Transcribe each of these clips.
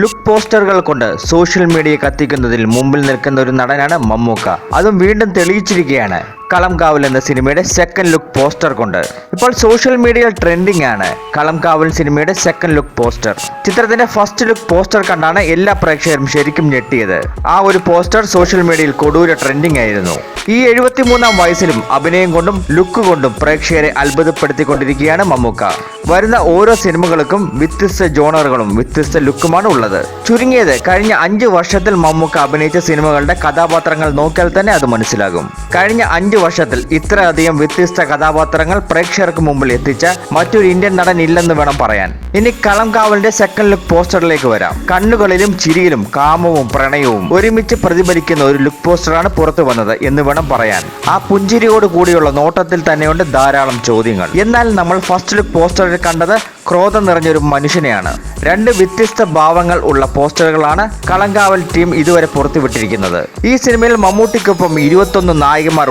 Look പോസ്റ്ററുകൾ കൊണ്ട് social media കത്തിക്കുന്നതിൽ മുമ്പിൽ നിൽക്കുന്ന ഒരു നടനാണ് മമ്മൂക്ക. അതും വീണ്ടും തെളിയിച്ചിരിക്കുകയാണ്. കളംകാവൽ എന്ന സിനിമയുടെ സെക്കൻഡ് ലുക്ക് പോസ്റ്റർ കൊണ്ട്. ഇപ്പോൾ സോഷ്യൽ മീഡിയയിൽ ട്രെൻഡിംഗ് ആണ്. കളംകാവൽ സിനിമയുടെ സെക്കൻഡ് ലുക്ക് പോസ്റ്റർ ചിത്രത്തിന്റെ ഫസ്റ്റ് ലുക്ക് പോസ്റ്റർ കണ്ടാണ് എല്ലാ പ്രേക്ഷകരും ശരിക്കും ഞെട്ടിയത്. ആ ഒരു പോസ്റ്റർ സോഷ്യൽ മീഡിയയിൽ കൊടൂര ട്രെൻഡിംഗ് ആയിരുന്നു. ഈ എഴുപത്തിമൂന്നാം വയസ്സിലും അഭിനയം കൊണ്ടും ലുക്ക് കൊണ്ടും പ്രേക്ഷകരെ അത്ഭുതപ്പെടുത്തിക്കൊണ്ടിരിക്കുകയാണ് മമ്മൂക്ക. വരുന്ന ഓരോ സിനിമകൾക്കും വ്യത്യസ്ത ജോണറുകളും വ്യത്യസ്ത ലുക്കുമാണ് ഉള്ളത്. ചുരുങ്ങിയത് കഴിഞ്ഞ അഞ്ച് വർഷത്തിൽ മമ്മൂക്ക അഭിനയിച്ച സിനിമകളുടെ കഥാപാത്രങ്ങൾ നോക്കിയാൽ തന്നെ അത് മനസ്സിലാകും. കഴിഞ്ഞ അഞ്ച് വർഷത്തിൽ ഇത്രയധികം വ്യത്യസ്ത കഥാപാത്രങ്ങൾ പ്രേക്ഷകർക്ക് മുമ്പിൽ എത്തിച്ച മറ്റൊരു ഇന്ത്യൻ നടൻ ഇല്ലെന്ന് വേണം പറയാൻ. ഇനി കളം കാവലിന്റെ സെക്കൻഡ് ലുക്ക് പോസ്റ്ററിലേക്ക് വരാം. കണ്ണുകളിലും ചിരിയിലും കാമവും പ്രണയവും ഒരുമിച്ച് പ്രതിഫലിക്കുന്ന ഒരു ലുക്ക് പോസ്റ്ററാണ് പുറത്തു വന്നത് എന്ന് വേണം പറയാൻ. ആ പുഞ്ചിരിയോട് കൂടിയുള്ള നോട്ടത്തിൽ തന്നെയുണ്ട് ധാരാളം ചോദ്യങ്ങൾ. എന്നാൽ നമ്മൾ ഫസ്റ്റ് ലുക്ക് പോസ്റ്ററിൽ കണ്ടത് ക്രോധം നിറഞ്ഞൊരു മനുഷ്യനെയാണ്. രണ്ട് വ്യത്യസ്ത ഭാവങ്ങൾ ഉള്ള പോസ്റ്ററുകളാണ് കളങ്കാവൽ ടീം ഇതുവരെ പുറത്തുവിട്ടിരിക്കുന്നത്. ഈ സിനിമയിൽ മമ്മൂട്ടിക്കൊപ്പം ഇരുപത്തൊന്ന്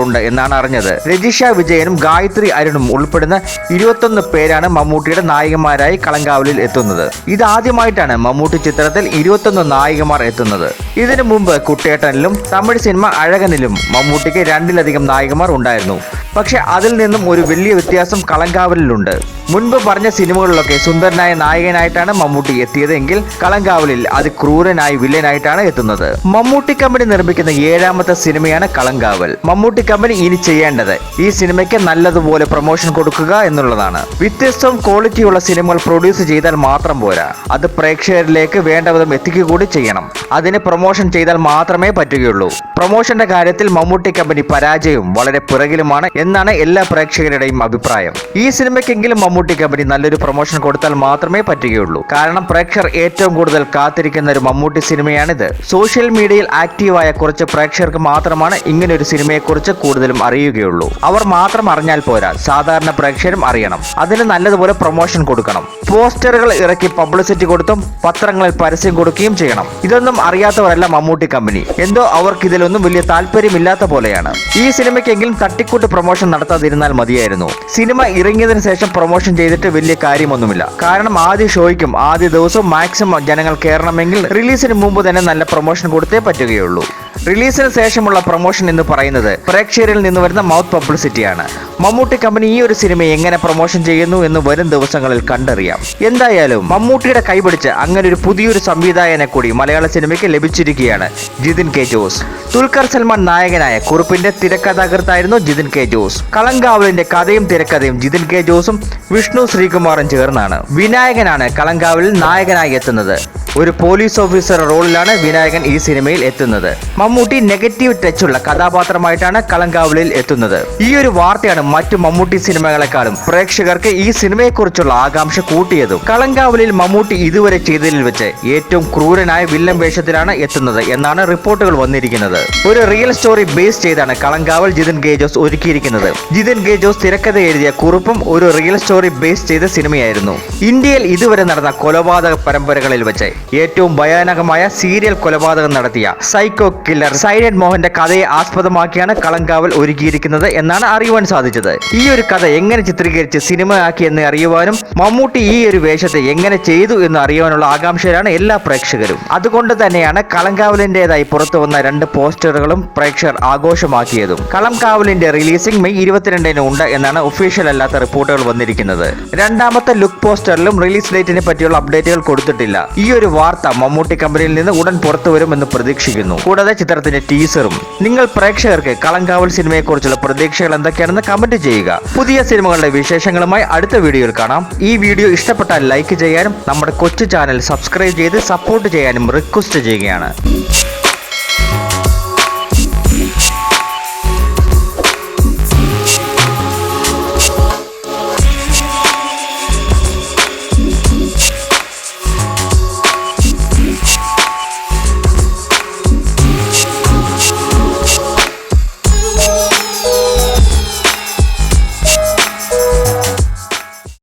ഉണ്ട് എന്നാണ് അറിഞ്ഞത്. രജിഷ വിജയനും ഗായത്രി അരുണും ഉൾപ്പെടുന്ന ഇരുപത്തൊന്ന് പേരാണ് മമ്മൂട്ടിയുടെ നായികമാരായി കളങ്കാവലിൽ എത്തുന്നത്. ഇതാദ്യമായിട്ടാണ് മമ്മൂട്ടി ചിത്രത്തിൽ ഇരുപത്തൊന്ന് നായികമാർ എത്തുന്നത്. ഇതിനു മുമ്പ് കുട്ടേട്ടനിലും തമിഴ് സിനിമ അഴകനിലും മമ്മൂട്ടിക്ക് രണ്ടിലധികം നായികമാർ ഉണ്ടായിരുന്നു. പക്ഷെ അതിൽ നിന്നും ഒരു വലിയ വ്യത്യാസം കളങ്കാവലിലുണ്ട്. മുൻപ് പറഞ്ഞ സിനിമകളിലൊക്കെ സുന്ദരനായ നായകനായിട്ടാണ് മമ്മൂട്ടി എത്തിയതെങ്കിൽ കളങ്കാവലിൽ അത് ക്രൂരനായി വില്ലനായിട്ടാണ് എത്തുന്നത്. മമ്മൂട്ടി കമ്പനി നിർമ്മിക്കുന്ന ഏഴാമത്തെ സിനിമയാണ് കളങ്കാവൽ. മമ്മൂട്ടി കമ്പനി ഇനി ചെയ്യേണ്ടത് ഈ സിനിമയ്ക്ക് നല്ലതുപോലെ പ്രൊമോഷൻ കൊടുക്കുക എന്നുള്ളതാണ്. വ്യത്യസ്തവും ക്വാളിറ്റിയുള്ള സിനിമകൾ പ്രൊഡ്യൂസ് ചെയ്താൽ മാത്രം പോരാ. അത് പ്രേക്ഷകരിലേക്ക് വേണ്ടവിധം എത്തിക്കുക കൂടി ചെയ്യണം. അതിന് പ്രൊമോഷൻ ചെയ്താൽ മാത്രമേ പറ്റുകയുള്ളൂ. പ്രൊമോഷന്റെ കാര്യത്തിൽ മമ്മൂട്ടി കമ്പനി പരാജയവും വളരെ പിറകിലുമാണ് എന്നാണ് എല്ലാ പ്രേക്ഷകരുടെയും അഭിപ്രായം. ഈ സിനിമയ്ക്കെങ്കിലും മമ്മൂട്ടി കമ്പനി നല്ലൊരു പ്രൊമോഷൻ കൊടുത്താൽ മാത്രമേ പറ്റുകയുള്ളൂ. കാരണം പ്രേക്ഷകർ ഏറ്റവും കൂടുതൽ കാത്തിരിക്കുന്ന ഒരു മമ്മൂട്ടി സിനിമയാണിത്. സോഷ്യൽ മീഡിയയിൽ ആക്റ്റീവായ കുറച്ച് പ്രേക്ഷകർക്ക് മാത്രമാണ് ഇങ്ങനെ ഒരു സിനിമയെക്കുറിച്ച് കൂടുതലും അറിയുകയുള്ളൂ. അവർ മാത്രം അറിഞ്ഞാൽ പോരാ സാധാരണ പ്രേക്ഷകരും അറിയണം. അതിന് നല്ലതുപോലെ പ്രൊമോഷൻ കൊടുക്കണം. പോസ്റ്ററുകൾ ഇറക്കി പബ്ലിസിറ്റി കൊടുത്തും പത്രങ്ങളിൽ പരസ്യം കൊടുക്കുകയും ചെയ്യണം. ഇതൊന്നും അറിയാത്തവരല്ല മമ്മൂട്ടി കമ്പനി. എന്തോ അവർക്ക് ഇതിലൊന്നും വലിയ താല്പര്യമില്ലാത്ത പോലെയാണ്. ഈ സിനിമയ്ക്കെങ്കിലും തട്ടിക്കൂട്ട് പ്രൊമോഷൻ നടത്താതിരുന്നാൽ മതിയായിരുന്നു. സിനിമ ഇറങ്ങിയതിനു ശേഷം പ്രൊമോഷൻ ചെയ്തിട്ട് വലിയ കാര്യമൊന്നുമില്ല. കാരണം ആദ്യ ഷോയ്ക്കും ആദ്യ ദിവസവും മാക്സിമം ജനങ്ങൾ കയറണമെങ്കിൽ റിലീസിന് മുമ്പ് തന്നെ നല്ല പ്രൊമോഷൻ കൊടുത്തേ പറ്റുകയുള്ളൂ. റിലീസിന് ശേഷമുള്ള പ്രൊമോഷൻ എന്ന് പറയുന്നത് പ്രേക്ഷകരിൽ നിന്ന് വരുന്ന മൗത്ത് പബ്ലിസിറ്റിയാണ് മമ്മൂട്ടി കമ്പനി ഈ ഒരു സിനിമ എങ്ങനെ പ്രൊമോഷൻ ചെയ്യുന്നു എന്ന് വരും ദിവസങ്ങളിൽ കണ്ടറിയാം. എന്തായാലും മമ്മൂട്ടിയുടെ കൈപിടിച്ച് അങ്ങനെ ഒരു പുതിയൊരു സംവിധായകനെ കൂടി മലയാള സിനിമയ്ക്ക് ലഭിച്ചിരിക്കുകയാണ് ജിതിൻ കെ ജോസ്. ദുൽഖർ സൽമാൻ നായകനായ കുറുപ്പിന്റെ തിരക്കഥാകൃത്തായിരുന്നു ജിതിൻ കെ ജോസ്. കളങ്കാവലിന്റെ കഥയും തിരക്കഥയും ജിതിൻ കെ ജോസും വിഷ്ണു ശ്രീകുമാറും ചേർന്നാണ്. വിനായകനാണ് കളങ്കാവലിൽ നായകനായി എത്തുന്നത്. ഒരു പോലീസ് ഓഫീസർ റോളിലാണ് വിനായകൻ ഈ സിനിമയിൽ എത്തുന്നത്. മമ്മൂട്ടി നെഗറ്റീവ് ടച്ചുള്ള കഥാപാത്രമായിട്ടാണ് കളങ്കാവലിൽ എത്തുന്നത്. ഈ ഒരു വാർത്തയാണ് മറ്റു മമ്മൂട്ടി സിനിമകളെക്കാളും പ്രേക്ഷകർക്ക് ഈ സിനിമയെക്കുറിച്ചുള്ള ആകാംക്ഷ കൂട്ടിയതും. കളങ്കാവലിൽ മമ്മൂട്ടി ഇതുവരെ ചെയ്തതിൽ വെച്ച് ഏറ്റവും ക്രൂരനായ വില്ലൻ വേഷത്തിലാണ് എത്തുന്നത് എന്നാണ് റിപ്പോർട്ടുകൾ വന്നിരിക്കുന്നത്. ഒരു റിയൽ സ്റ്റോറി ബേസ് ചെയ്താണ് കളങ്കാവൽ ജിതിൻ ഗേജോസ് ഒരുക്കിയിരിക്കുന്നത്. ജിതിൻ ഗേജോസ് തിരക്കഥ എഴുതിയ കുറിപ്പും ഒരു റിയൽ സ്റ്റോറി ബേസ് ചെയ്ത സിനിമയായിരുന്നു. ഇന്ത്യയിൽ ഇതുവരെ നടന്ന കൊലപാതക പരമ്പരകളിൽ വെച്ച് ഏറ്റവും ഭയാനകമായ സീരിയൽ കൊലപാതകം നടത്തിയ സൈക്കോ കില്ലർ സൈലന്റ് മോഹന്റെ കഥയെ ആസ്പദമാക്കിയാണ് കളങ്കാവൽ ഒരുക്കിയിരിക്കുന്നത് എന്നാണ് അറിയുവാൻ സാധിച്ചത്. ഈ ഒരു കഥ എങ്ങനെ ചിത്രീകരിച്ച് സിനിമയാക്കി എന്ന് അറിയുവാനും മമ്മൂട്ടി ഈ ഒരു വേഷത്തെ എങ്ങനെ ചെയ്തു എന്ന് അറിയുവാനുള്ള ആകാംക്ഷയിലാണ് എല്ലാ പ്രേക്ഷകരും. അതുകൊണ്ട് തന്നെയാണ് കളങ്കാവലിന്റേതായി പുറത്തു വന്ന രണ്ട് പോസ്റ്ററുകളും പ്രേക്ഷകർ ആഘോഷമാക്കിയതും. കളംകാവലിന്റെ റിലീസിംഗ് മെയ് ഇരുപത്തിരണ്ടിന് ഉണ്ട് എന്നാണ് ഒഫീഷ്യൽ അല്ലാത്ത റിപ്പോർട്ടുകൾ വന്നിരിക്കുന്നത്. രണ്ടാമത്തെ ലുക്ക് പോസ്റ്ററിലും റിലീസ് ഡേറ്റിനെ പറ്റിയുള്ള അപ്ഡേറ്റുകൾ കൊടുത്തിട്ടില്ല. ഈ ഒരു വാർത്ത മമ്മൂട്ടി കമ്പനിയിൽ നിന്ന് ഉടൻ പുറത്തു വരുമെന്ന് പ്രതീക്ഷിക്കുന്നു. കൂടാതെ ചിത്രത്തിന്റെ ടീസറും നിങ്ങൾ പ്രേക്ഷകർക്ക് കളങ്കാവൽ സിനിമയെക്കുറിച്ചുള്ള പ്രതീക്ഷകൾ എന്തൊക്കെയാണെന്ന് കമന്റ് ചെയ്യുക. പുതിയ സിനിമകളുടെ വിശേഷങ്ങളുമായി അടുത്ത വീഡിയോയിൽ കാണാം. ഈ വീഡിയോ ഇഷ്ടപ്പെട്ടാൽ ലൈക്ക് ചെയ്യാനും നമ്മുടെ കൊച്ചു ചാനൽ സബ്സ്ക്രൈബ് ചെയ്ത് സപ്പോർട്ട് ചെയ്യാനും റിക്വസ്റ്റ് ചെയ്യുകയാണ്.